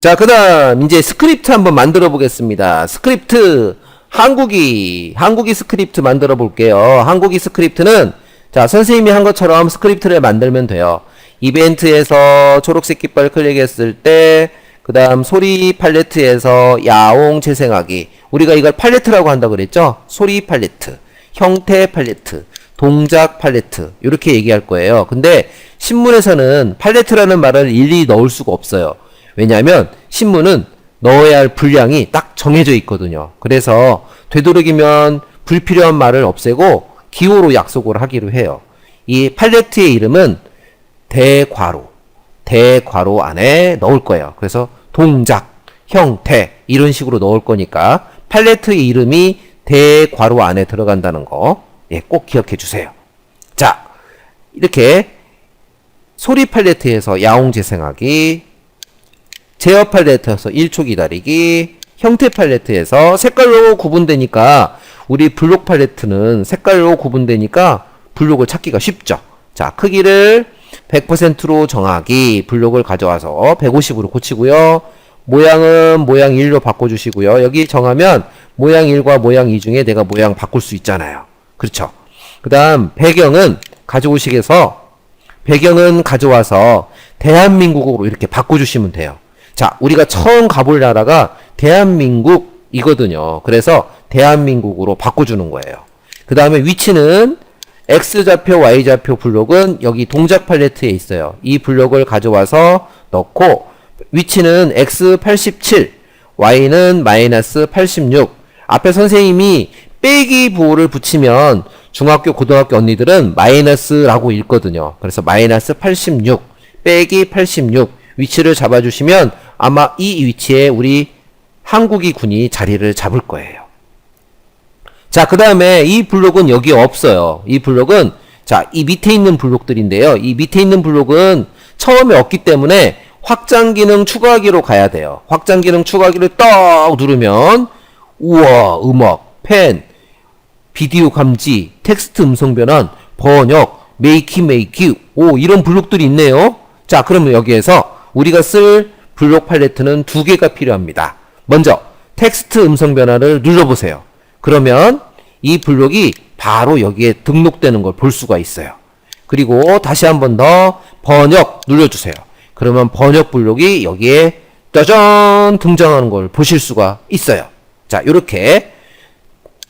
자, 그 다음, 이제 스크립트 한번 만들어 보겠습니다. 스크립트, 한국이, 한국이 스크립트 만들어 볼게요. 한국이 스크립트는, 자, 선생님이 한 것처럼 스크립트를 만들면 돼요. 이벤트에서 초록색 깃발 클릭했을 때, 그 다음 소리 팔레트에서 야옹 재생하기. 우리가 이걸 팔레트라고 한다고 그랬죠? 소리 팔레트, 형태 팔레트, 동작 팔레트. 이렇게 얘기할 거예요. 근데 신문에서는 팔레트라는 말을 일일이 넣을 수가 없어요. 왜냐하면 신문은 넣어야 할 분량이 딱 정해져 있거든요. 그래서 되도록이면 불필요한 말을 없애고 기호로 약속을 하기로 해요. 이 팔레트의 이름은 대괄호, 대괄호 안에 넣을 거예요. 그래서 동작, 형태 이런 식으로 넣을 거니까 팔레트의 이름이 대괄호 안에 들어간다는 거 예, 꼭 기억해 주세요. 자, 이렇게 소리 팔레트에서 야옹 재생하기, 제어 팔레트에서 1초 기다리기, 형태 팔레트에서 색깔로 구분되니까 우리 블록 팔레트는 색깔로 구분되니까 블록을 찾기가 쉽죠. 자, 크기를 100%로 정하기, 블록을 가져와서 150으로 고치고요. 모양은 모양 1로 바꿔주시고요. 여기 정하면 모양 1과 모양 2 중에 내가 모양 바꿀 수 있잖아요. 그렇죠. 그 다음 배경은 가져오시게서 배경은 가져와서 대한민국으로 이렇게 바꿔주시면 돼요. 자, 우리가 처음 가볼 나라가 대한민국이거든요. 그래서 대한민국으로 바꿔주는 거예요. 그 다음에 위치는 X좌표, Y좌표 블록은 여기 동작 팔레트에 있어요. 이 블록을 가져와서 넣고 위치는 X87, Y는 마이너스 86. 앞에 선생님이 빼기 부호를 붙이면 중학교, 고등학교 언니들은 마이너스라고 읽거든요. 그래서 마이너스 86, 빼기 86 위치를 잡아주시면 아마 이 위치에 우리 한국이 군이 자리를 잡을 거예요. 자, 그 다음에 이 블록은 여기 없어요. 이 블록은 자, 이 밑에 있는 블록들인데요. 이 밑에 있는 블록은 처음에 없기 때문에 확장 기능 추가하기로 가야 돼요. 확장 기능 추가하기를 딱 누르면 우와, 음악, 펜, 비디오 감지, 텍스트 음성 변환, 번역, 메이키 메이키, 오, 이런 블록들이 있네요. 자, 그러면 여기에서 우리가 쓸 블록 팔레트는 두 개가 필요합니다. 먼저, 텍스트 음성 변환을 눌러보세요. 그러면 이 블록이 바로 여기에 등록되는 걸 볼 수가 있어요. 그리고 다시 한 번 더 번역 눌러주세요. 그러면 번역 블록이 여기에 짜잔 등장하는 걸 보실 수가 있어요. 자, 이렇게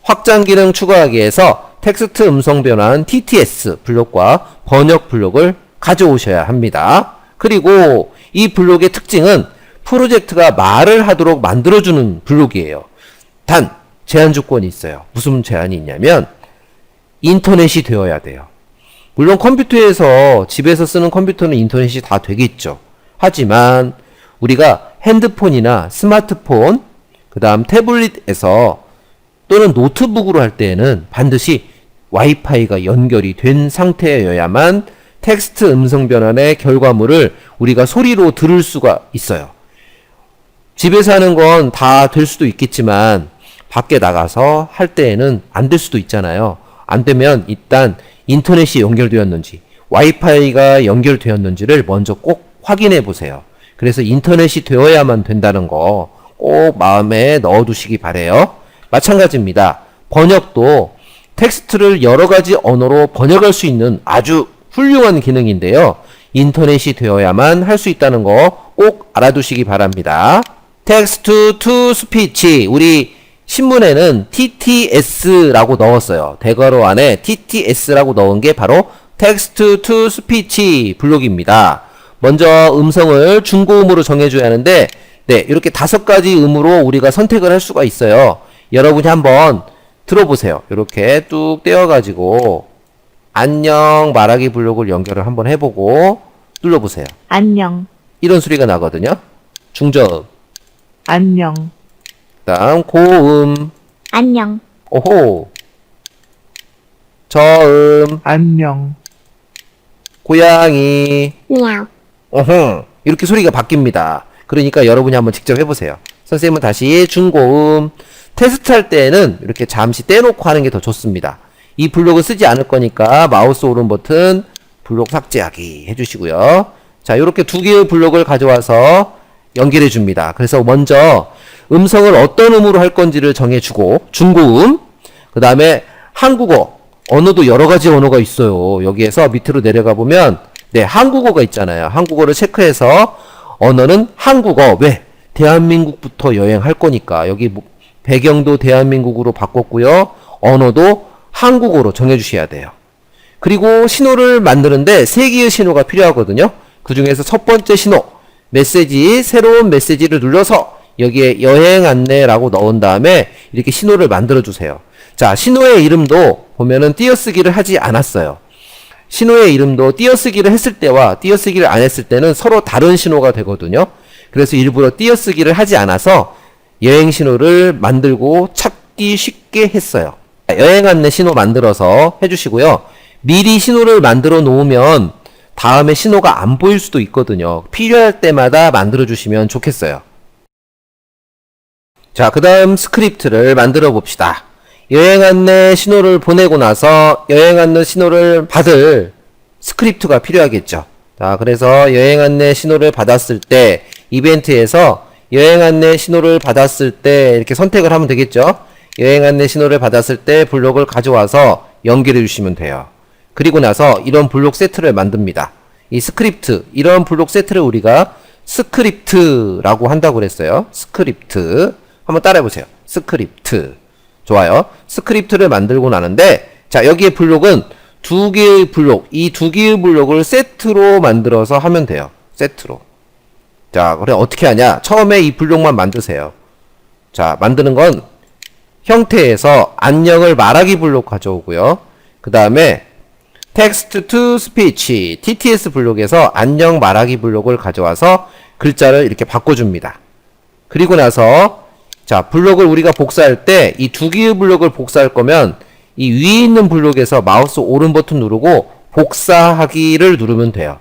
확장 기능 추가하기에서 텍스트 음성 변환 TTS 블록과 번역 블록을 가져오셔야 합니다. 그리고 이 블록의 특징은 프로젝트가 말을 하도록 만들어주는 블록이에요. 단, 제한 조건이 있어요. 무슨 제한이 있냐면, 인터넷이 되어야 돼요. 물론 컴퓨터에서, 집에서 쓰는 컴퓨터는 인터넷이 다 되겠죠. 하지만, 우리가 핸드폰이나 스마트폰, 그 다음 태블릿에서 또는 노트북으로 할 때에는 반드시 와이파이가 연결이 된 상태여야만 텍스트 음성 변환의 결과물을 우리가 소리로 들을 수가 있어요. 집에서 하는 건 다 될 수도 있겠지만 밖에 나가서 할 때에는 안 될 수도 있잖아요. 안 되면 일단 인터넷이 연결되었는지 와이파이가 연결되었는지를 먼저 꼭 확인해 보세요. 그래서 인터넷이 되어야만 된다는 거 꼭 마음에 넣어 두시기 바래요. 마찬가지입니다. 번역도 텍스트를 여러 가지 언어로 번역할 수 있는 아주 훌륭한 기능인데요. 인터넷이 되어야만 할 수 있다는 거 꼭 알아두시기 바랍니다. 텍스트 투 스피치 우리 신문에는 TTS라고 넣었어요. 대괄호 안에 TTS라고 넣은 게 바로 텍스트 투 스피치 블록입니다. 먼저 음성을 중고음으로 정해줘야 하는데 네 이렇게 다섯 가지 음으로 우리가 선택을 할 수가 있어요. 여러분이 한번 들어보세요. 이렇게 뚝 떼어가지고 안녕 말하기 블록을 연결을 한번 해보고 눌러보세요. 안녕, 이런 소리가 나거든요. 중저음, 안녕, 다음 고음, 안녕, 오호, 저음, 안녕, 고양이, 미야오, 어흥 이렇게 소리가 바뀝니다. 그러니까 여러분이 한번 직접 해보세요. 선생님은 다시 중고음. 테스트할 때에는 이렇게 잠시 떼놓고 하는 게 더 좋습니다. 이 블록을 쓰지 않을 거니까 마우스 오른 버튼 블록 삭제하기 해주시고요. 자, 이렇게 두 개의 블록을 가져와서 연결해 줍니다. 그래서 먼저 음성을 어떤 음으로 할 건지를 정해주고 중고음, 그 다음에 한국어, 언어도 여러 가지 언어가 있어요. 여기에서 밑으로 내려가 보면 네 한국어가 있잖아요. 한국어를 체크해서 언어는 한국어 왜 대한민국부터 여행할 거니까 여기 뭐- 배경도 대한민국으로 바꿨고요. 언어도 한국어로 정해주셔야 돼요. 그리고 신호를 만드는데 세 개의 신호가 필요하거든요. 그 중에서 첫 번째 신호, 메시지, 새로운 메시지를 눌러서 여기에 여행 안내라고 넣은 다음에 이렇게 신호를 만들어 주세요. 자, 신호의 이름도 보면은 띄어쓰기를 하지 않았어요. 신호의 이름도 띄어쓰기를 했을 때와 띄어쓰기를 안 했을 때는 서로 다른 신호가 되거든요. 그래서 일부러 띄어쓰기를 하지 않아서 여행 신호를 만들고 찾기 쉽게 했어요. 여행 안내 신호 만들어서 해주시고요. 미리 신호를 만들어 놓으면 다음에 신호가 안 보일 수도 있거든요. 필요할 때마다 만들어 주시면 좋겠어요. 자, 그 다음 스크립트를 만들어 봅시다. 여행 안내 신호를 보내고 나서 여행 안내 신호를 받을 스크립트가 필요하겠죠. 자, 그래서 여행 안내 신호를 받았을 때 이벤트에서 여행 안내 신호를 받았을 때 이렇게 선택을 하면 되겠죠. 여행 안내 신호를 받았을 때 블록을 가져와서 연결해 주시면 돼요. 그리고 나서 이런 블록 세트를 만듭니다. 이 스크립트, 이런 블록 세트를 우리가 스크립트라고 한다고 그랬어요. 스크립트. 한번 따라해 보세요. 스크립트. 좋아요. 스크립트를 만들고 나는데, 자, 여기에 블록은 두 개의 블록, 이 두 개의 블록을 세트로 만들어서 하면 돼요. 세트로. 자, 그래, 어떻게 하냐? 처음에 이 블록만 만드세요. 자, 만드는 건 형태에서 안녕을 말하기 블록 가져오고요. 그 다음에 text to speech, TTS 블록에서 안녕 말하기 블록을 가져와서 글자를 이렇게 바꿔줍니다. 그리고 나서 자 블록을 우리가 복사할 때 이 두 개의 블록을 복사할 거면 이 위에 있는 블록에서 마우스 오른 버튼 누르고 복사하기를 누르면 돼요.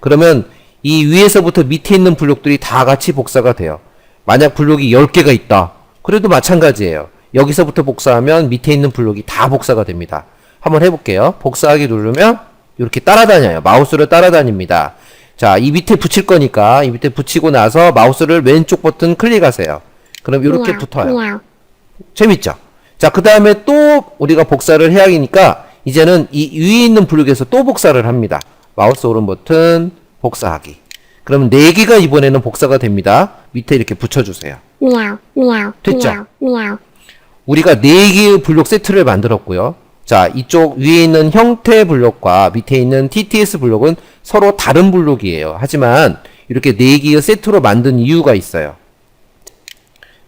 그러면 이 위에서부터 밑에 있는 블록들이 다 같이 복사가 돼요. 만약 블록이 10개가 있다. 그래도 마찬가지예요. 여기서부터 복사하면 밑에 있는 블록이 다 복사가 됩니다. 한번 해볼게요. 복사하기 누르면 이렇게 따라다녀요. 마우스를 따라다닙니다. 자, 이 밑에 붙일 거니까 이 밑에 붙이고 나서 마우스를 왼쪽 버튼 클릭하세요. 그럼 이렇게 붙어요. 재밌죠? 자, 그 다음에 또 우리가 복사를 해야 하니까 이제는 이 위에 있는 블록에서 또 복사를 합니다. 마우스 오른 버튼 복사하기. 그러면 4개가 이번에는 복사가 됩니다. 밑에 이렇게 붙여주세요. 됐죠? 우리가 4개의 블록 세트를 만들었고요. 자, 이쪽 위에 있는 형태 블록과 밑에 있는 TTS 블록은 서로 다른 블록이에요. 하지만 이렇게 4개의 세트로 만든 이유가 있어요.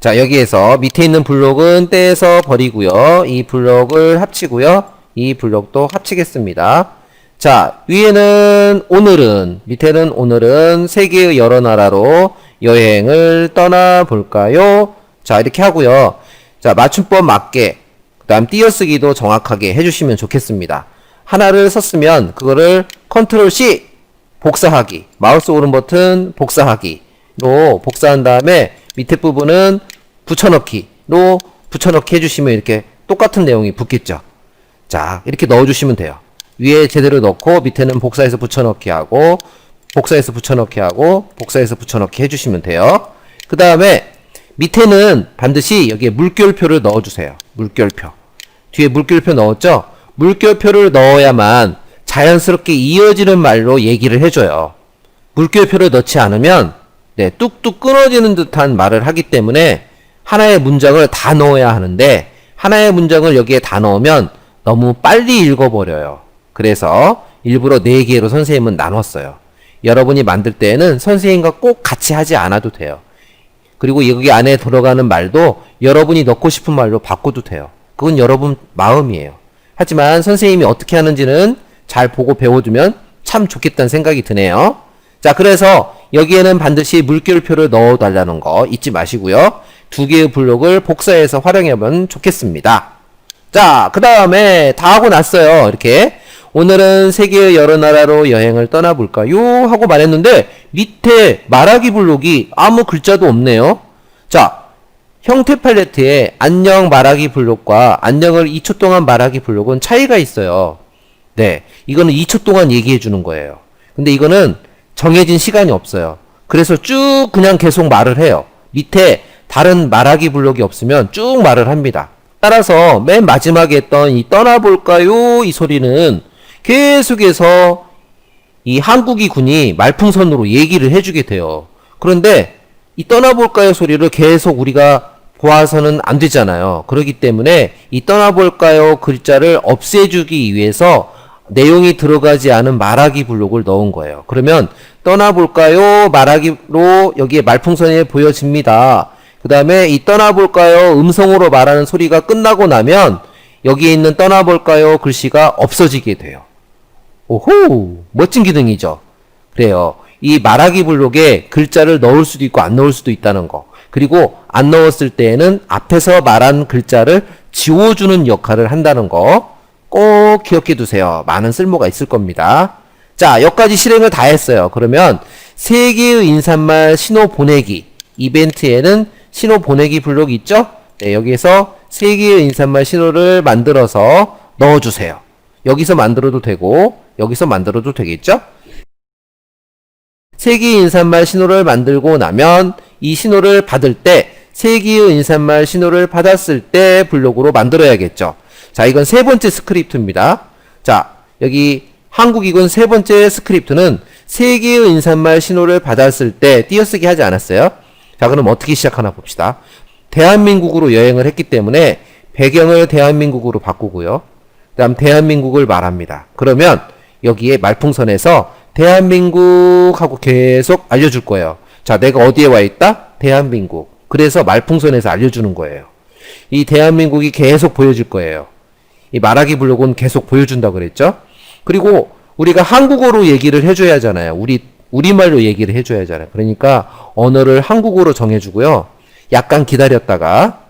자, 여기에서 밑에 있는 블록은 떼서 버리고요. 이 블록을 합치고요. 이 블록도 합치겠습니다. 자, 위에는 오늘은, 밑에는 오늘은 세계의 여러 나라로 여행을 떠나 볼까요? 자, 이렇게 하고요. 자, 맞춤법 맞게, 그 다음 띄어쓰기도 정확하게 해주시면 좋겠습니다. 하나를 썼으면 그거를 컨트롤 C 복사하기, 마우스 오른 버튼 복사하기로 복사한 다음에 밑에 부분은 붙여넣기로 붙여넣기 해주시면 이렇게 똑같은 내용이 붙겠죠. 자, 이렇게 넣어주시면 돼요. 위에 제대로 넣고 밑에는 복사해서 붙여넣기 하고 복사해서 붙여넣기 하고 복사해서 붙여넣기 해주시면 돼요. 그 다음에 밑에는 반드시 여기에 물결표를 넣어주세요. 물결표. 뒤에 물결표 넣었죠? 물결표를 넣어야만 자연스럽게 이어지는 말로 얘기를 해줘요. 물결표를 넣지 않으면 네, 뚝뚝 끊어지는 듯한 말을 하기 때문에 하나의 문장을 다 넣어야 하는데 하나의 문장을 여기에 다 넣으면 너무 빨리 읽어버려요. 그래서 일부러 4개로 선생님은 나눴어요. 여러분이 만들 때에는 선생님과 꼭 같이 하지 않아도 돼요. 그리고 여기 안에 들어가는 말도 여러분이 넣고 싶은 말로 바꿔도 돼요. 그건 여러분 마음이에요. 하지만 선생님이 어떻게 하는지는 잘 보고 배워두면 참 좋겠다는 생각이 드네요. 자, 그래서 여기에는 반드시 물결표를 넣어달라는 거 잊지 마시고요. 두 개의 블록을 복사해서 활용하면 좋겠습니다. 자, 그 다음에 다 하고 났어요. 이렇게. 오늘은 세계의 여러 나라로 여행을 떠나볼까요? 하고 말했는데, 밑에 말하기 블록이 아무 글자도 없네요. 자, 형태 팔레트에 안녕 말하기 블록과 안녕을 2초 동안 말하기 블록은 차이가 있어요. 네. 이거는 2초 동안 얘기해 주는 거예요. 근데 이거는 정해진 시간이 없어요. 그래서 쭉 그냥 계속 말을 해요. 밑에 다른 말하기 블록이 없으면 쭉 말을 합니다. 따라서 맨 마지막에 했던 이 떠나볼까요? 이 소리는 계속해서 이 한국이 군이 말풍선으로 얘기를 해주게 돼요. 그런데 이 떠나볼까요 소리를 계속 우리가 보아서는 안 되잖아요. 그렇기 때문에 이 떠나볼까요 글자를 없애주기 위해서 내용이 들어가지 않은 말하기 블록을 넣은 거예요. 그러면 떠나볼까요 말하기로 여기에 말풍선이 보여집니다. 그 다음에 이 떠나볼까요 음성으로 말하는 소리가 끝나고 나면 여기에 있는 떠나볼까요 글씨가 없어지게 돼요. 오호 멋진 기능이죠. 그래요. 이 말하기 블록에 글자를 넣을 수도 있고 안 넣을 수도 있다는 거. 그리고 안 넣었을 때에는 앞에서 말한 글자를 지워주는 역할을 한다는 거. 꼭 기억해 두세요. 많은 쓸모가 있을 겁니다. 자, 여기까지 실행을 다 했어요. 그러면 세 개의 인사말 신호 보내기 이벤트에는 신호 보내기 블록이 있죠? 네, 여기에서 세 개의 인사말 신호를 만들어서 넣어주세요. 여기서 만들어도 되고 여기서 만들어도 되겠죠? 세 개의 인사말 신호를 만들고 나면 이 신호를 받을 때세 개의 인사말 신호를 받았을 때 블록으로 만들어야겠죠. 자, 이건 세 번째 스크립트입니다. 자, 여기 한국이군 세 번째 스크립트는 세 개의 인사말 신호를 받았을 때 띄어쓰기 하지 않았어요. 자, 그럼 어떻게 시작하나 봅시다. 대한민국으로 여행을 했기 때문에 배경을 대한민국으로 바꾸고요. 그다음 대한민국을 말합니다. 그러면 여기에 말풍선에서 대한민국 하고 계속 알려줄 거예요. 자, 내가 어디에 와 있다? 대한민국. 그래서 말풍선에서 알려주는 거예요. 이 대한민국이 계속 보여줄 거예요. 이 말하기 블록은 계속 보여준다 그랬죠? 그리고 우리가 한국어로 얘기를 해줘야 하잖아요. 우리, 우리말로 얘기를 해줘야 하잖아요. 그러니까 언어를 한국어로 정해주고요. 약간 기다렸다가,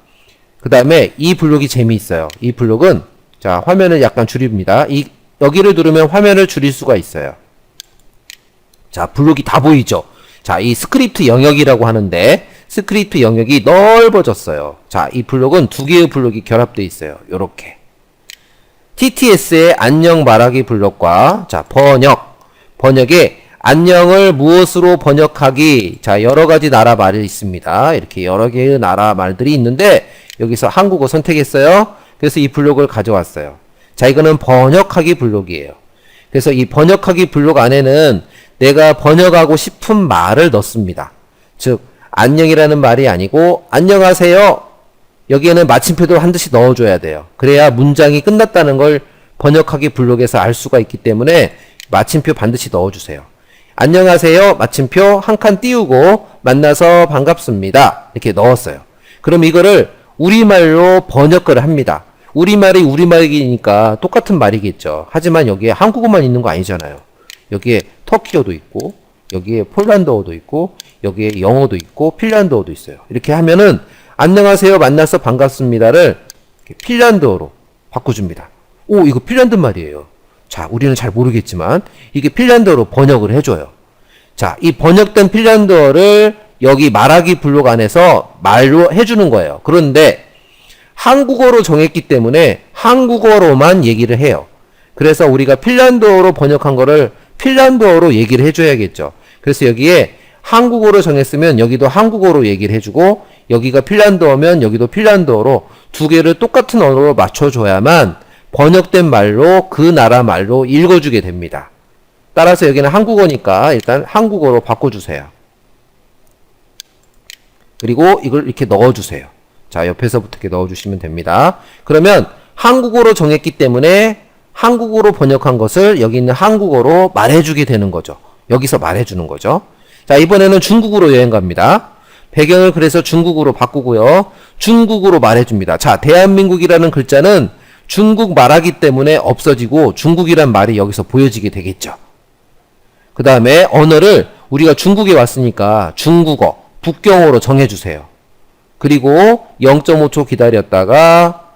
그 다음에 이 블록이 재미있어요. 이 블록은, 자, 화면을 약간 줄입니다. 이, 여기를 누르면 화면을 줄일 수가 있어요. 자, 블록이 다 보이죠? 자, 이 스크립트 영역이라고 하는데, 스크립트 영역이 넓어졌어요. 자, 이 블록은 두 개의 블록이 결합되어 있어요. 요렇게. TTS의 안녕 말하기 블록과 자 번역 번역에 안녕을 무엇으로 번역하기 자 여러 가지 나라 말이 있습니다 이렇게 여러 개의 나라 말들이 있는데 여기서 한국어 선택했어요 그래서 이 블록을 가져왔어요 자 이거는 번역하기 블록이에요 그래서 이 번역하기 블록 안에는 내가 번역하고 싶은 말을 넣습니다 즉 안녕이라는 말이 아니고 안녕하세요 여기에는 마침표도 반드시 넣어줘야 돼요. 그래야 문장이 끝났다는 걸 번역하기 블록에서 알 수가 있기 때문에 마침표 반드시 넣어주세요. 안녕하세요. 마침표 한 칸 띄우고 만나서 반갑습니다. 이렇게 넣었어요. 그럼 이거를 우리말로 번역을 합니다. 우리말이 우리말이니까 똑같은 말이겠죠. 하지만 여기에 한국어만 있는 거 아니잖아요. 여기에 터키어도 있고, 여기에 폴란드어도 있고, 여기에 영어도 있고, 핀란드어도 있어요. 이렇게 하면은 안녕하세요. 만나서 반갑습니다를 핀란드어로 바꿔줍니다. 오, 이거 핀란드 말이에요. 자, 우리는 잘 모르겠지만 이게 핀란드어로 번역을 해줘요. 자, 이 번역된 핀란드어를 여기 말하기 블록 안에서 말로 해주는 거예요. 그런데 한국어로 정했기 때문에 한국어로만 얘기를 해요. 그래서 우리가 핀란드어로 번역한 거를 핀란드어로 얘기를 해줘야겠죠. 그래서 여기에 한국어로 정했으면 여기도 한국어로 얘기를 해주고 여기가 핀란드어면 여기도 핀란드어로 두 개를 똑같은 언어로 맞춰줘야만 번역된 말로 그 나라 말로 읽어주게 됩니다. 따라서 여기는 한국어니까 일단 한국어로 바꿔주세요. 그리고 이걸 이렇게 넣어주세요. 자, 옆에서부터 이렇게 넣어주시면 됩니다. 그러면 한국어로 정했기 때문에 한국어로 번역한 것을 여기 있는 한국어로 말해주게 되는 거죠. 여기서 말해주는 거죠. 자, 이번에는 중국으로 여행 갑니다. 배경을 그래서 중국으로 바꾸고요. 중국으로 말해줍니다. 자, 대한민국이라는 글자는 중국 말하기 때문에 없어지고 중국이란 말이 여기서 보여지게 되겠죠. 그 다음에 언어를 우리가 중국에 왔으니까 중국어, 북경어로 정해주세요. 그리고 0.5초 기다렸다가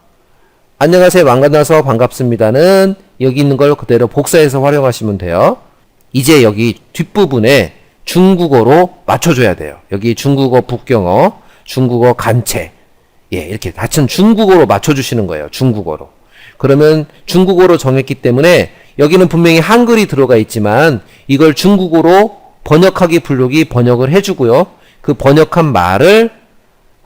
안녕하세요. 만나서 반갑습니다는 여기 있는 걸 그대로 복사해서 활용하시면 돼요. 이제 여기 뒷부분에 중국어로 맞춰줘야 돼요. 여기 중국어 북경어, 중국어 간체. 예, 이렇게 다친 중국어로 맞춰주시는 거예요. 중국어로. 그러면 중국어로 정했기 때문에 여기는 분명히 한글이 들어가 있지만 이걸 중국어로 번역하기 블록이 번역을 해주고요. 그 번역한 말을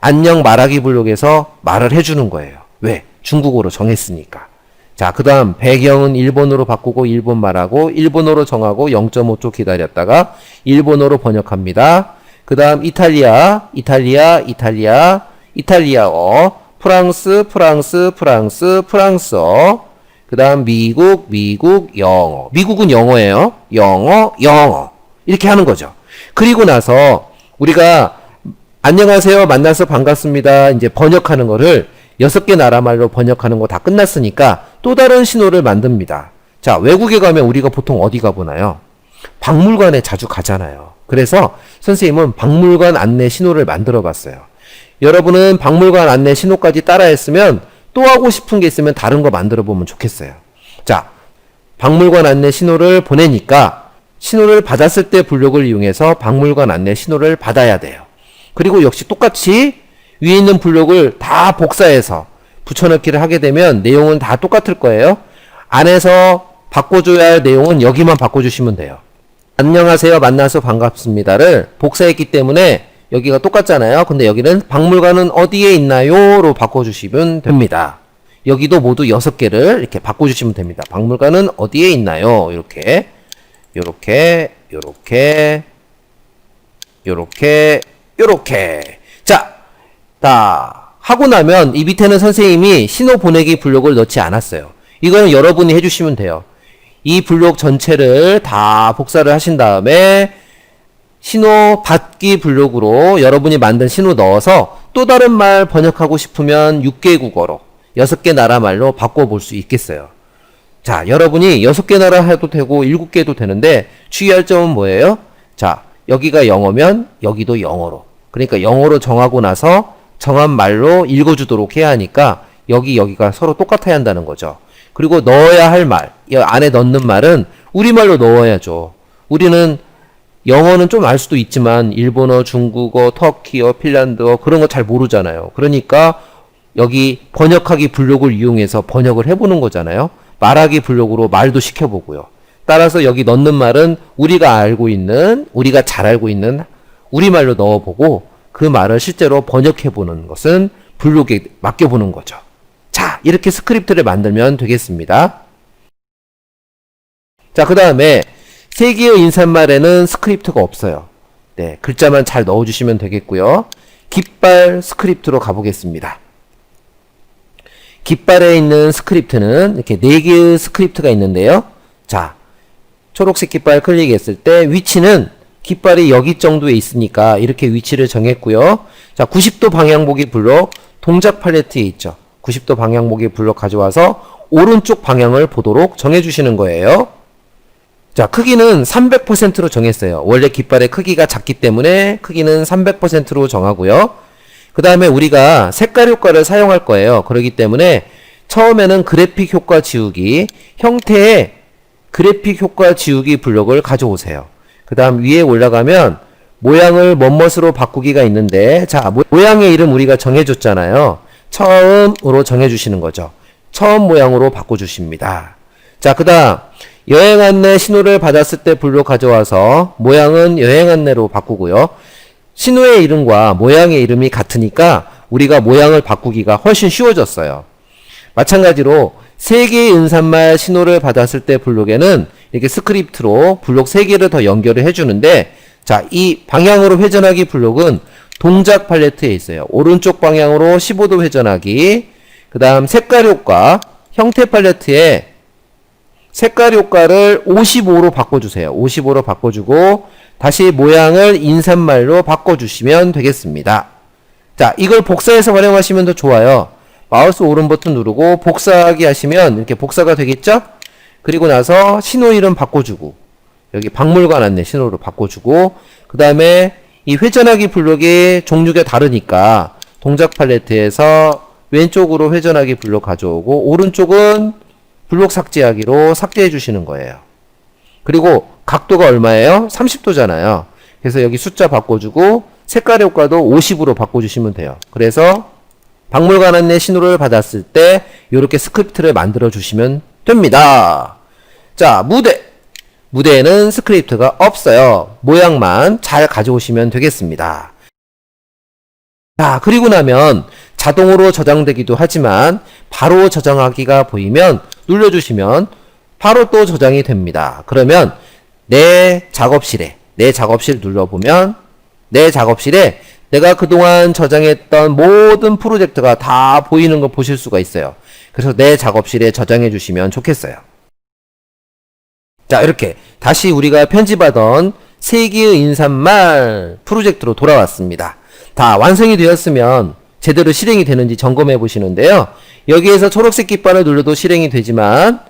안녕 말하기 블록에서 말을 해주는 거예요. 왜? 중국어로 정했으니까. 자, 그 다음 배경은 일본어로 바꾸고 일본 말하고 일본어로 정하고 0.5초 기다렸다가 일본어로 번역합니다. 그 다음 이탈리아, 이탈리아, 이탈리아, 이탈리아어, 프랑스, 프랑스, 프랑스, 프랑스어, 그 다음 미국, 미국, 영어. 미국은 영어예요. 영어, 영어. 이렇게 하는 거죠. 그리고 나서 우리가 안녕하세요. 만나서 반갑습니다. 이제 번역하는 거를 여섯 개 나라 말로 번역하는 거 다 끝났으니까 또 다른 신호를 만듭니다. 자, 외국에 가면 우리가 보통 어디 가보나요? 박물관에 자주 가잖아요. 그래서 선생님은 박물관 안내 신호를 만들어 봤어요. 여러분은 박물관 안내 신호까지 따라했으면 또 하고 싶은 게 있으면 다른 거 만들어 보면 좋겠어요. 자, 박물관 안내 신호를 보내니까 신호를 받았을 때 블록을 이용해서 박물관 안내 신호를 받아야 돼요. 그리고 역시 똑같이 위에 있는 블록을 다 복사해서 붙여넣기를 하게 되면 내용은 다 똑같을 거예요. 안에서 바꿔줘야 할 내용은 여기만 바꿔주시면 돼요. 안녕하세요. 만나서 반갑습니다를 복사했기 때문에 여기가 똑같잖아요. 근데 여기는 박물관은 어디에 있나요? 로 바꿔주시면 됩니다. 여기도 모두 여섯 개를 이렇게 바꿔주시면 됩니다. 박물관은 어디에 있나요? 이렇게, 요렇게, 요렇게, 요렇게, 요렇게. 자, 다 하고 나면 이 밑에는 선생님이 신호 보내기 블록을 넣지 않았어요. 이거는 여러분이 해주시면 돼요. 이 블록 전체를 다 복사를 하신 다음에 신호 받기 블록으로 여러분이 만든 신호 넣어서 또 다른 말 번역하고 싶으면 6개 국어로 6개 나라 말로 바꿔볼 수 있겠어요. 자, 여러분이 6개 나라 해도 되고 7개 해도 되는데 주의할 점은 뭐예요? 자, 여기가 영어면 여기도 영어로. 그러니까 영어로 정하고 나서 정한 말로 읽어주도록 해야 하니까 여기 여기가 서로 똑같아야 한다는 거죠. 그리고 넣어야 할 말, 이 안에 넣는 말은 우리말로 넣어야죠. 우리는 영어는 좀 알 수도 있지만 일본어, 중국어, 터키어, 핀란드어 그런 거 잘 모르잖아요. 그러니까 여기 번역하기 블록을 이용해서 번역을 해보는 거잖아요. 말하기 블록으로 말도 시켜보고요. 따라서 여기 넣는 말은 우리가 알고 있는, 우리가 잘 알고 있는 우리말로 넣어보고 그 말을 실제로 번역해보는 것은 블록에 맡겨보는 거죠. 자, 이렇게 스크립트를 만들면 되겠습니다. 자, 그 다음에 세 개의 인사말에는 스크립트가 없어요. 네, 글자만 잘 넣어주시면 되겠고요. 깃발 스크립트로 가보겠습니다. 깃발에 있는 스크립트는 이렇게 네 개의 스크립트가 있는데요. 자, 초록색 깃발 클릭했을 때 위치는 깃발이 여기 정도에 있으니까 이렇게 위치를 정했고요. 자, 90도 방향 보기 블록 동작 팔레트에 있죠. 90도 방향 보기 블록 가져와서 오른쪽 방향을 보도록 정해주시는 거예요. 자, 크기는 300%로 정했어요. 원래 깃발의 크기가 작기 때문에 크기는 300%로 정하고요. 그 다음에 우리가 색깔 효과를 사용할 거예요. 그렇기 때문에 처음에는 그래픽 효과 지우기, 형태의 그래픽 효과 지우기 블록을 가져오세요. 그 다음 위에 올라가면 모양을 멋멋으로 바꾸기가 있는데, 자, 모- 모양의 이름 우리가 정해줬잖아요. 처음으로 정해주시는 거죠. 처음 모양으로 바꿔주십니다. 자, 그 다음, 여행 안내 신호를 받았을 때 블록 가져와서 모양은 여행 안내로 바꾸고요. 신호의 이름과 모양의 이름이 같으니까 우리가 모양을 바꾸기가 훨씬 쉬워졌어요. 마찬가지로 세 개의 은산말 신호를 받았을 때 블록에는 이렇게 스크립트로 블록 세 개를 더 연결을 해주는데 자, 이 방향으로 회전하기 블록은 동작 팔레트에 있어요. 오른쪽 방향으로 15도 회전하기, 그 다음 색깔 효과, 형태 팔레트에 색깔 효과를 55로 바꿔주세요. 55로 바꿔주고 다시 모양을 인산말로 바꿔주시면 되겠습니다. 자, 이걸 복사해서 활용하시면 더 좋아요. 마우스 오른 버튼 누르고 복사하기 하시면 이렇게 복사가 되겠죠? 그리고 나서 신호 이름 바꿔주고 여기 박물관 안내 신호로 바꿔주고 그 다음에 이 회전하기 블록의 종류가 다르니까 동작 팔레트에서 왼쪽으로 회전하기 블록 가져오고 오른쪽은 블록 삭제하기로 삭제해 주시는 거예요. 그리고 각도가 얼마예요? 30도잖아요. 그래서 여기 숫자 바꿔주고 색깔 효과도 50으로 바꿔주시면 돼요. 그래서 박물관 안내 신호를 받았을 때 이렇게 스크립트를 만들어 주시면 됩니다. 자, 무대. 무대에는 스크립트가 없어요. 모양만 잘 가져오시면 되겠습니다. 자, 그리고 나면 자동으로 저장되기도 하지만 바로 저장하기가 보이면 눌러주시면 바로 또 저장이 됩니다. 그러면 내 작업실에, 내 작업실 눌러보면 내 작업실에 내가 그동안 저장했던 모든 프로젝트가 다 보이는 걸 보실 수가 있어요. 그래서 내 작업실에 저장해 주시면 좋겠어요. 자, 이렇게 다시 우리가 편집하던 세기의 인사말 프로젝트로 돌아왔습니다. 다 완성이 되었으면 제대로 실행이 되는지 점검해 보시는데요. 여기에서 초록색 깃발을 눌러도 실행이 되지만,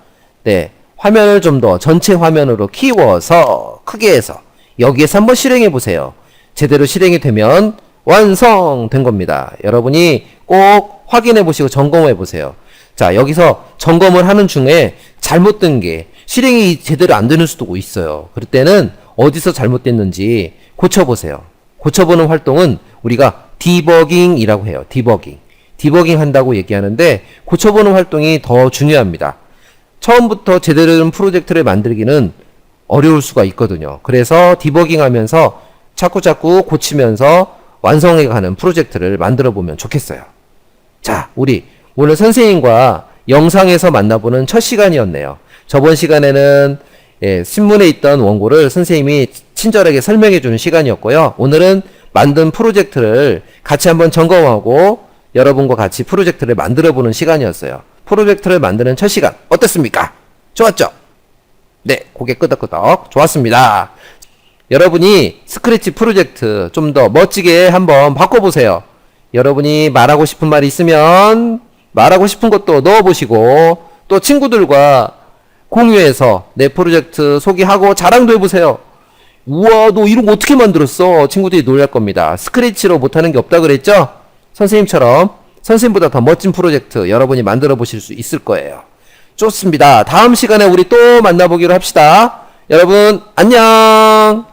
네, 화면을 좀 더 전체 화면으로 키워서 크게 해서 여기에서 한번 실행해 보세요. 제대로 실행이 되면 완성된 겁니다. 여러분이 꼭 확인해 보시고 점검해 보세요. 자, 여기서 점검을 하는 중에 잘못된 게 실행이 제대로 안 되는 수도 있어요. 그럴 때는 어디서 잘못됐는지 고쳐보세요. 고쳐보는 활동은 우리가 디버깅이라고 해요. 디버깅. 디버깅 한다고 얘기하는데 고쳐보는 활동이 더 중요합니다. 처음부터 제대로 된 프로젝트를 만들기는 어려울 수가 있거든요. 그래서 디버깅 하면서 자꾸자꾸 고치면서 완성해가는 프로젝트를 만들어 보면 좋겠어요. 자, 우리 오늘 선생님과 영상에서 만나보는 첫 시간이었네요. 저번 시간에는 예, 신문에 있던 원고를 선생님이 친절하게 설명해 주는 시간이었고요. 오늘은 만든 프로젝트를 같이 한번 점검하고 여러분과 같이 프로젝트를 만들어 보는 시간이었어요. 프로젝트를 만드는 첫 시간 어떻습니까? 좋았죠? 네, 고개 끄덕끄덕 좋았습니다. 여러분이 스크래치 프로젝트 좀 더 멋지게 한번 바꿔보세요. 여러분이 말하고 싶은 말이 있으면 말하고 싶은 것도 넣어보시고 또 친구들과 공유해서 내 프로젝트 소개하고 자랑도 해보세요. 우와, 너 이런 거 어떻게 만들었어? 친구들이 놀랄 겁니다. 스크래치로 못하는 게 없다 그랬죠? 선생님처럼 선생님보다 더 멋진 프로젝트 여러분이 만들어 보실 수 있을 거예요. 좋습니다. 다음 시간에 우리 또 만나보기로 합시다. 여러분, 안녕!